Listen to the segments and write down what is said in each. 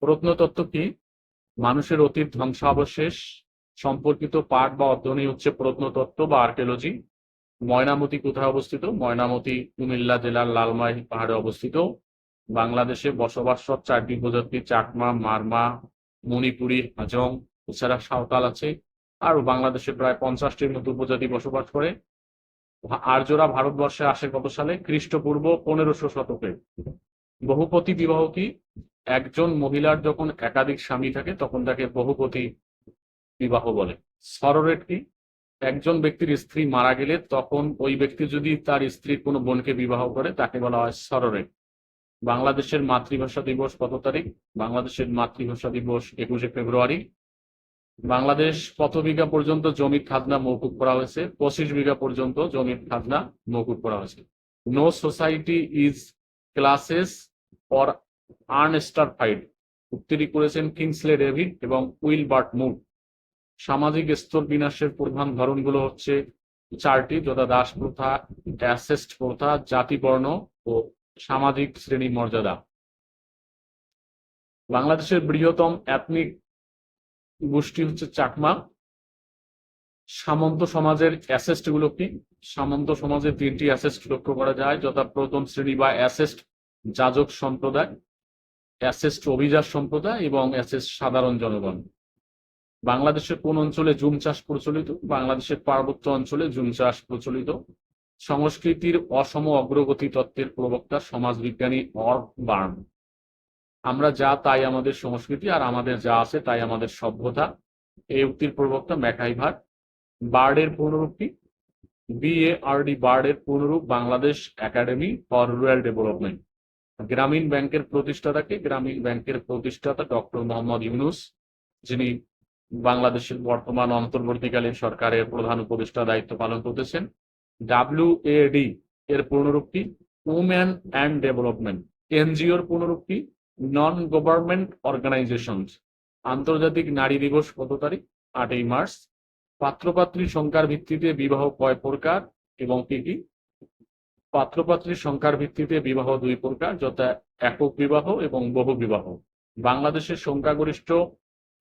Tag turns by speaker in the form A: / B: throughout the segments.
A: প্রত্নতত্ত্ব কি? মানুষের অতীত ধ্বংসাবশেষ, সম্পর্কিত পাঠ বা অধ্যয়নই হচ্ছে প্রত্নতত্ত্ব বা আর্কিওলজি। ময়নামতি কোথায় অবস্থিত? ময়নামতি, কুমিল্লা জেলার লালমাই পাহাড়ে অবস্থিত। বাংলাদেশে বসবাসরত চারটি প্রজাতি চাকমা, মারমা, মণিপুরি, হাজং, এছাড়া সাঁওতাল আছে। আর বাংলাদেশে প্রায় পঞ্চাশটির মতো উপজাতি বসবাস করে। আর্যরা ভারতবর্ষে আসে কত সালে? খ্রিস্টপূর্ব পনেরোশো শতকে। বহুপতি বিবাহ কি? একজন মহিলার যখন একাধিক স্বামী থাকে, তখন তাকে বহুপতি বিবাহ বলে। সরোরেট কি? একজন ব্যক্তির স্ত্রী মারা গেলে তখন ওই ব্যক্তি যদি তার স্ত্রীর কোনো বোনকে বিবাহ করে, তাকে বলা হয় সরোরেট বাংলাদেশের মাতৃভাষা দিবস কত তারিখ? বাংলাদেশের মাতৃভাষা দিবস একুশে ফেব্রুয়ারি। বাংলাদেশ কত বিঘা পর্যন্ত জমির খাজনা মৌকুব করা হয়েছে? পঁচিশ বিঘা পর্যন্ত জমির খাজনা মৌকুব করা হয়েছে। No society is classes for unstratified উক্তিটি করেছেন কিংসলে ডেভিড এবং উইল বার্ট মুড। সামাজিক স্তর বিনাশের প্রধান ধরনগুলো হচ্ছে চারটি, যথা দাস প্রথা, অ্যাসেস্ট প্রথা জাতিবর্ণ ও সামাজিক শ্রেণি মর্যাদা। বাংলাদেশের বৃহত্তম এথনিক গোষ্ঠী হচ্ছে চাকমা। সামন্ত সমাজের অ্যাসেস্টগুলো কি? সামন্ত সমাজে তিনটি অ্যাসেস্ট লক্ষ্য করা যায়, যথা প্রথম শ্রেণি বা অ্যাসেস্ট যাজক সম্প্রদায়। অ্যাসেস্ট অভিজাত সম্প্রদায় এবং অ্যাসেস্ট সাধারণ জনগণ। বাংলাদেশের কোন অঞ্চলে জুম চাষ প্রচলিত? বাংলাদেশের পার্বত্য অঞ্চলে জুম চাষ প্রচলিত। সংস্কৃতির অসম অগ্রগতি তত্ত্বের প্রবক্তা সমাজবিজ্ঞানী অর্ক বার্ন। আমরা যা, তাই আমাদের সংস্কৃতি আর আমাদের যা আছে, তাই আমাদের সভ্যতা। এই উক্তির প্রবক্তা ম্যাকাইভার বার্ডের পূর্ণরূপ কি বিএআরডি বার্ডের পূর্ণরূপ, Bangladesh academy for rural development. গ্রামীণ ব্যাংকের প্রতিষ্ঠাতাকে গ্রামীণ ব্যাংকের প্রতিষ্ঠাতা ডক্টর মোহাম্মদ ইউনুস, যিনি বাংলাদেশের বর্তমান অন্তর্বর্তীকালীন সরকারের প্রধান উপদেষ্টা দায়িত্ব পালন করতেছেন ডাব্লিউএডি এর পূর্ণরূপ কি উম্যান অ্যান্ড ডেভেলপমেন্ট, এনজিওর কি নন গভর্নমেন্ট অর্গানাইজেশন আন্তর্জাতিক নারী দিবস কত তারিখ? আটই মার্চ। পাত্রপাত্রী সংখ্যার ভিত্তিতে বিবাহ কয় প্রকার এবং কি কি? পাত্রপাত্রীর সংখ্যার ভিত্তিতে বিবাহ দুই প্রকার, যথা একক বিবাহ এবং বহু বিবাহ। বাংলাদেশের সংখ্যাগরিষ্ঠ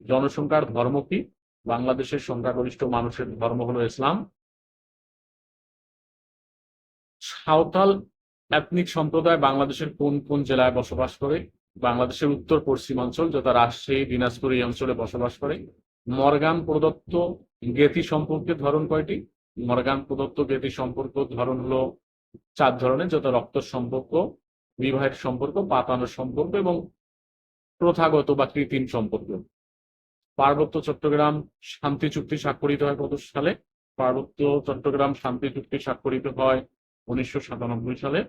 A: জনসংখ্যার ধর্ম কি? বাংলাদেশের সংখ্যাগরিষ্ঠ মানুষের ধর্ম হলো ইসলাম। সাঁওতাল এথনিক সম্প্রদায় বাংলাদেশের কোন কোন জেলায় বসবাস করে? বাংলাদেশের উত্তর পশ্চিমাঞ্চল, যথা রাজশাহী, দিনাজপুর এই অঞ্চলে বসবাস করে। মর্গান প্রদত্ত জ্ঞেতি সম্পর্কের ধরন কয়টি? মর্গান প্রদত্ত জ্ঞেতি সম্পর্ক ধরন হলো চার ধরনের যথা রক্ত সম্পর্ক, বিবাহের সম্পর্ক পাতানোর সম্পর্ক এবং প্রথাগত বা কৃত্রিম সম্পর্ক। পার্বত্য চট্টগ্রাম শান্তি চুক্তি স্বাক্ষরিত হয় কত সালে? পার্বত্য চট্টগ্রাম শান্তি চুক্তি স্বাক্ষরিত হয় উনিশশো সাতানব্বই সালে।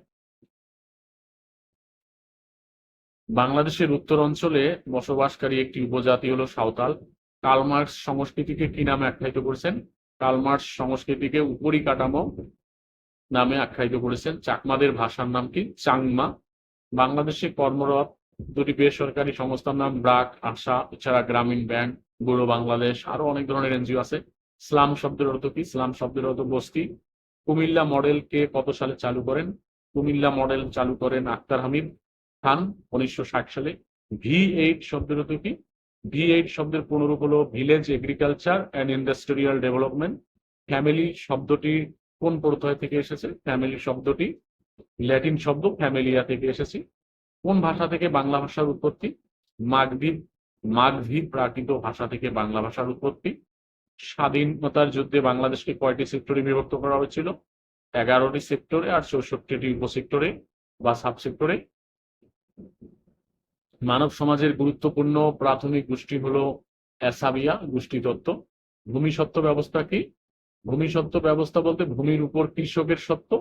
A: বাংলাদেশের উত্তর অঞ্চলে বসবাসকারী একটি উপজাতি হলো সাঁওতাল। কালমার্কস সংস্কৃতিকে কি নামে আখ্যায়িত করেছেন? কালমার্কস সংস্কৃতিকে উপরি কাঠামো নামে আখ্যায়িত করেছেন। চাকমাদের ভাষার নাম কি? চাংমা। বাংলাদেশে কর্মরত দুটি বেসরকারি সংস্থার নাম ব্রাক, আশা, এছাড়া গ্রামীণ ব্যাংক, বুড়ো বাংলাদেশ আরও অনেক ধরনের এনজিও আছে। ইসলাম শব্দের অর্থ কি? ইসলাম শব্দের অর্থ বস্তি কুমিল্লা মডেল কে কত সালে চালু করেন? কুমিল্লা মডেল চালু করেন আক্তার হামিদ খান, উনিশশো ষাট সালে। ভি এইট শব্দের অর্থ কি? ভি এইট শব্দের পুনরূপ হলো village agriculture and industrial development. Family শব্দটি কোন প্রত্যয় থেকে এসেছে? ফ্যামিলি শব্দটি, ল্যাটিন শব্দ, ফ্যামিলিয়া থেকে এসেছে। কোন ভাষা থেকে বাংলা ভাষার উৎপত্তি? মাগধি মাগধি প্রাকৃত ভাষা থেকে বাংলা ভাষার উৎপত্তি। স্বাধীনতার যুদ্ধে বাংলাদেশকে কয়টি সেক্টরে বিভক্ত করা হয়েছিল? এগারোটি সেক্টরে আর চৌষট্টিটি উপসেক্টরে বা সাব সেক্টরে মানব সমাজের গুরুত্বপূর্ণ প্রাথমিক গোষ্ঠী হলো অ্যাসাবিয়া গোষ্ঠী গোষ্ঠীতত্ত্ব ভূমিসত্ত্ব ব্যবস্থা কি? ভূমিসত্ত্ব ব্যবস্থা বলতে ভূমির উপর কৃষকের সত্ত্ব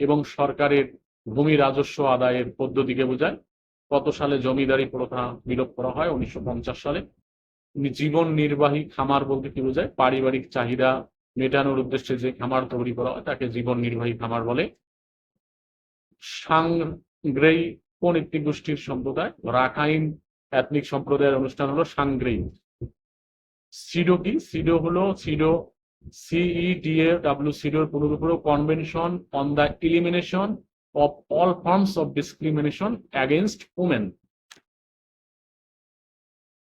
A: এবং সরকারের ভূমি রাজস্ব আদায়ের পদ্ধতিকে বোঝায়। কত সালে জমিদারি প্রথা বিলোপ করা হয়? উনিশশো পঞ্চাশ সালে। জীবন নির্বাহী খামার বলতে কি বোঝায়? পারিবারিক চাহিদা মেটানোর উদ্দেশ্যে যে খামার তৈরি করা হয়, তাকে জীবন নির্বাহী খামার বলে। সাংগ্রেই কোন একটি গোষ্ঠীর সম্প্রদায়? রাখাইন এথনিক সম্প্রদায়ের অনুষ্ঠান হলো সাংগ্রেই। সিডো কি? সিডো হলো, সিডো সিইডিএ ডাব্লিউ সিডোর পুনরূপ হলো convention on the elimination of all forms of discrimination against women